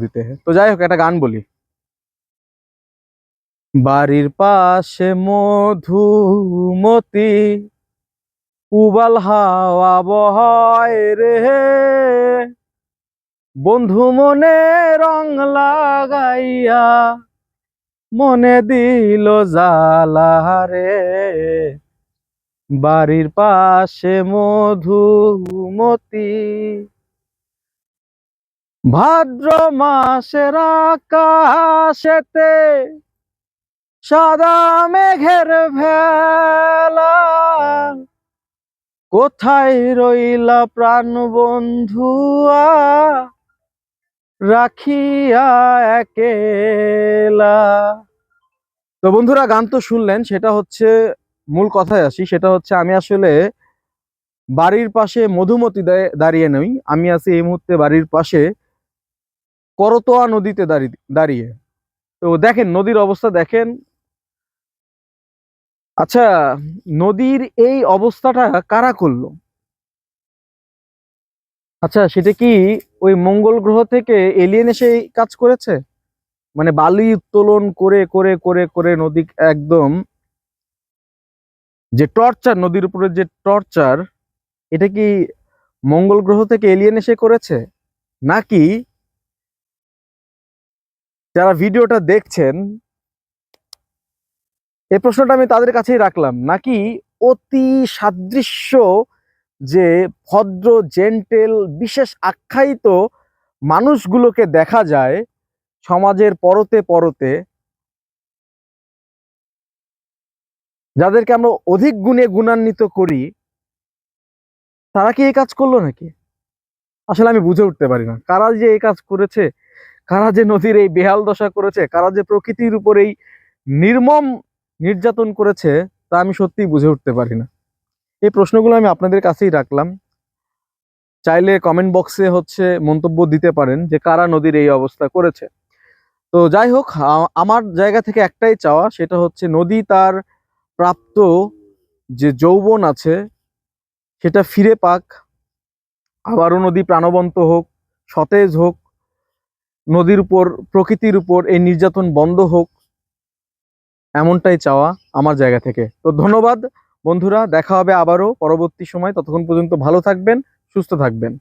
দিতে হ্যাঁ। তো যাই হোক, একটা গান বলি। বাড়ির পাশে মধুমতি, উবাল হাওয়া বহায় রে। বন্ধু মনে রং লাগাইয়া মনে দিল জালা রে। বাড়ির পাশে মধুমতি ভাদ্র মাসের আকাশেতে সাদা মেঘের ভেলা। কোথায় রইলা প্রাণ বন্ধুয়া? রাখিয়া একেলা। তো বন্ধুরা, গান তো শুনলেন, সেটা হচ্ছে মূল কথায় আসি, সেটা হচ্ছে আমি আসলে বাড়ির পাশে মধুমতি দাঁড়িয়ে নই, আমি আছি এই মুহূর্তে বাড়ির পাশে করতোয়া নদীতে দাঁড়িয়ে দাঁড়িয়ে। তো দেখেন, নদীর অবস্থা দেখেন। আচ্ছা নদীর এই অবস্থাটা কারা করল? আচ্ছা সেটা কি ওই মঙ্গল গ্রহ থেকে এলিয়েন এসে কাজ করেছে? মানে বালি উত্তোলন করে করে করে করে নদী একদম যে টর্চার নদীর উপরে যে টর্চার এটা কি মঙ্গল গ্রহ থেকে এলিয়েন এসে করেছে? নাকি যারা ভিডিওটা দেখছেন এই প্রশ্নটা আমি তাদের কাছেই রাখলাম। নাকি অতি সাদৃশ্য যে ভদ্র, জেন্টেল, বিশেষ আখ্যায়িত মানুষগুলোকে দেখা যায় সমাজের পরতে পরতে, যাদেরকে আমরা অধিক গুণে গুণান্বিত করি, তারা কি এই কাজ করল নাকি? আসলে আমি বুঝে উঠতে পারি না। কারা যে এই কাজ করেছে কারা যে নদীর এই বেহাল দশা করেছে, কারা যে প্রকৃতির উপর এই নির্মম নির্যাতন করেছে, তা আমি সত্যিই বুঝে উঠতে পারি না। এই প্রশ্নগুলো আমি আপনাদের কাছেই রাখলাম। চাইলে কমেন্ট বক্সে হচ্ছে মন্তব্য দিতে পারেন যে কারা নদীর এই অবস্থা করেছে। তো যাই হোক আমার জায়গা থেকে একটাই চাওয়া, সেটা হচ্ছে নদী তার প্রাপ্ত যে যৌবন আছে, সেটা ফিরে পাক। আবারও নদী প্রাণবন্ত হোক, সতেজ হোক নদীর উপর, প্রকৃতির উপর এই নির্যাতন বন্ধ হোক, এমনটাই চাওয়া আমার জায়গা থেকে। তো ধন্যবাদ বন্ধুরা, দেখা হবে আবারও পরবর্তী সময়। ততক্ষণ পর্যন্ত ভালো থাকবেন, সুস্থ থাকবেন।